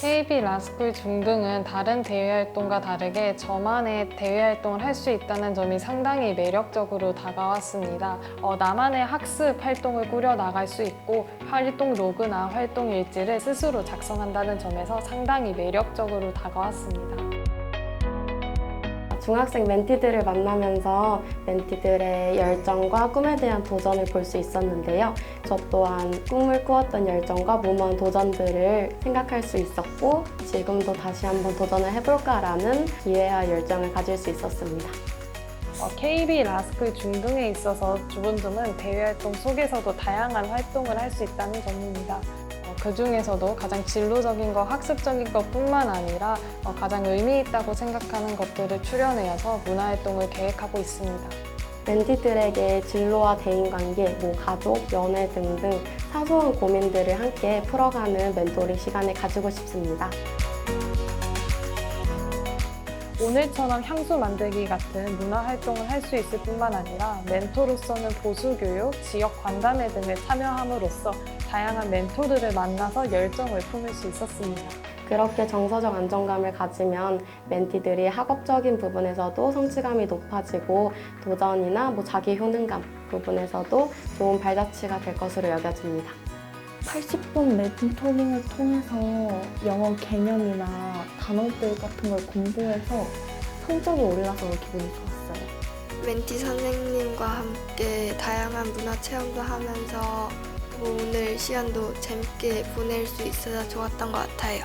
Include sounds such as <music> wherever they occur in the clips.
KB 라스쿨 중등은 다른 대외 활동과 다르게 저만의 대외 활동을 할 수 있다는 점이 상당히 매력적으로 다가왔습니다. 어, 나만의 학습 활동을 꾸려 나갈 수 있고 활동 로그나 활동 일지를 스스로 작성한다는 점에서 상당히 매력적으로 다가왔습니다. 중학생 멘티들을 만나면서 멘티들의 열정과 꿈에 대한 도전을 볼 수 있었는데요. 저 또한 꿈을 꾸었던 열정과 무모한 도전들을 생각할 수 있었고 지금도 다시 한번 도전을 해볼까라는 기회와 열정을 가질 수 있었습니다. 어, KB 라스쿨 중등에 있어서 좋은 점은 대외 활동 속에서도 다양한 활동을 할 수 있다는 점입니다. 어, 그 중에서도 가장 진로적인 것, 학습적인 것뿐만 아니라 어, 가장 의미 있다고 생각하는 것들을 출연해서 문화활동을 계획하고 있습니다. 멘티들에게 진로와 대인관계, 뭐 가족, 연애 등등 사소한 고민들을 함께 풀어가는 멘토링 시간을 가지고 싶습니다. 오늘처럼 향수 만들기 같은 문화 활동을 할 수 있을 뿐만 아니라 멘토로서는 보수 교육, 지역 관담회 등을 참여함으로써 다양한 멘토들을 만나서 열정을 품을 수 있었습니다. 그렇게 정서적 안정감을 가지면 멘티들이 학업적인 부분에서도 성취감이 높아지고 도전이나 뭐 자기 효능감 부분에서도 좋은 발자취가 될 것으로 여겨집니다. 80분 멘토링을 통해서 영어 개념이나 단어들 같은 걸 공부해서 성적이 올라서 기분이 좋았어요. 멘티 선생님과 함께 다양한 문화 체험도 하면서 뭐 오늘 시간도 재밌게 보낼 수 있어서 좋았던 것 같아요.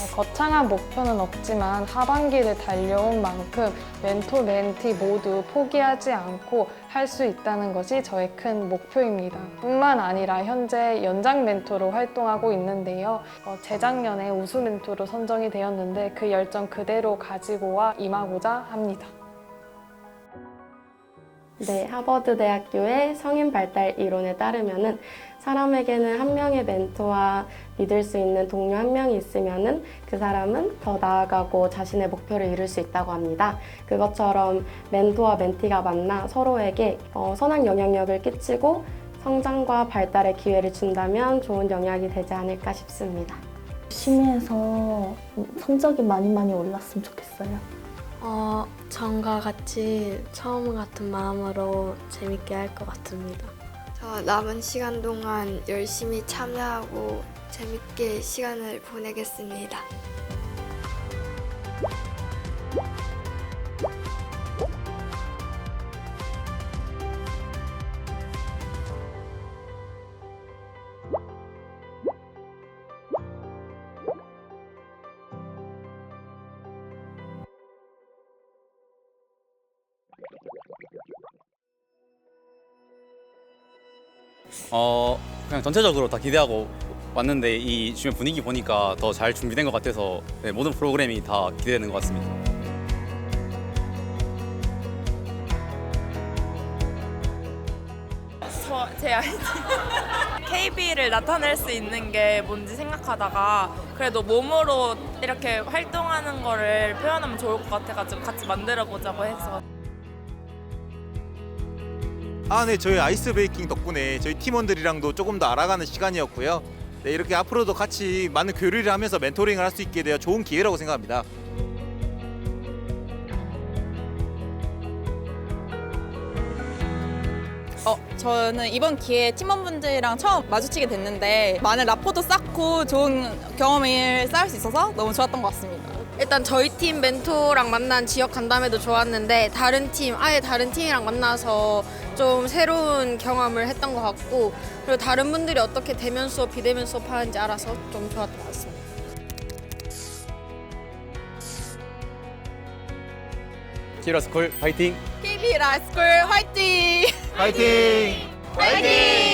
어, 거창한 목표는 없지만 하반기를 달려온 만큼 멘토, 멘티 모두 포기하지 않고 할 수 있다는 것이 저의 큰 목표입니다. 뿐만 아니라 현재 연장 멘토로 활동하고 있는데요. 어, 재작년에 우수 멘토로 선정이 되었는데 그 열정 그대로 가지고 와 임하고자 합니다. 네, 하버드 대학교의 성인 발달 이론에 따르면은 사람에게는 한 명의 멘토와 믿을 수 있는 동료 한 명이 있으면은 그 사람은 더 나아가고 자신의 목표를 이룰 수 있다고 합니다. 그것처럼 멘토와 멘티가 만나 서로에게 어, 선한 영향력을 끼치고 성장과 발달의 기회를 준다면 좋은 영향이 되지 않을까 싶습니다. 열심히 해서 성적이 많이 많이 올랐으면 좋겠어요. 어, 전과 같이 처음 같은 마음으로 재밌게 할 것 같습니다. 저 남은 시간 동안 열심히 참여하고 재밌게 시간을 보내겠습니다. 어 그냥 전체적으로 다 기대하고 왔는데 이 주변 분위기 보니까 더 잘 준비된 것 같아서 네, 모든 프로그램이 다 기대되는 것 같습니다. 저, 제 아이디 <laughs> KB를 나타낼 수 있는 게 뭔지 생각하다가 그래도 몸으로 이렇게 활동하는 거를 표현하면 좋을 것 같아가지고 같이 만들어 보자고 해서 아, 네, 저희 아이스 브레이킹 덕분에 저희 팀원들이랑도 조금 더 알아가는 시간이었고요. 네, 이렇게 앞으로도 같이 많은 교류를 하면서 멘토링을 할 수 있게 되어 좋은 기회라고 생각합니다. 어, 저는 이번 기회에 팀원분들이랑 처음 마주치게 됐는데 많은 라포도 쌓고 좋은 경험을 쌓을 수 있어서 너무 좋았던 것 같습니다. 일단 저희 팀 멘토랑 만난 지역 간담회도 좋았는데 다른 팀 아예 다른 팀이랑 만나서 좀 새로운 경험을 했던 것 같고 그리고 다른 분들이 어떻게 대면 수업 비대면 수업 하는지 알아서 좀 좋았던 것 같습니다. 키라스콜 파이팅! KB 라스쿨 화이팅! 파이팅! 화이팅!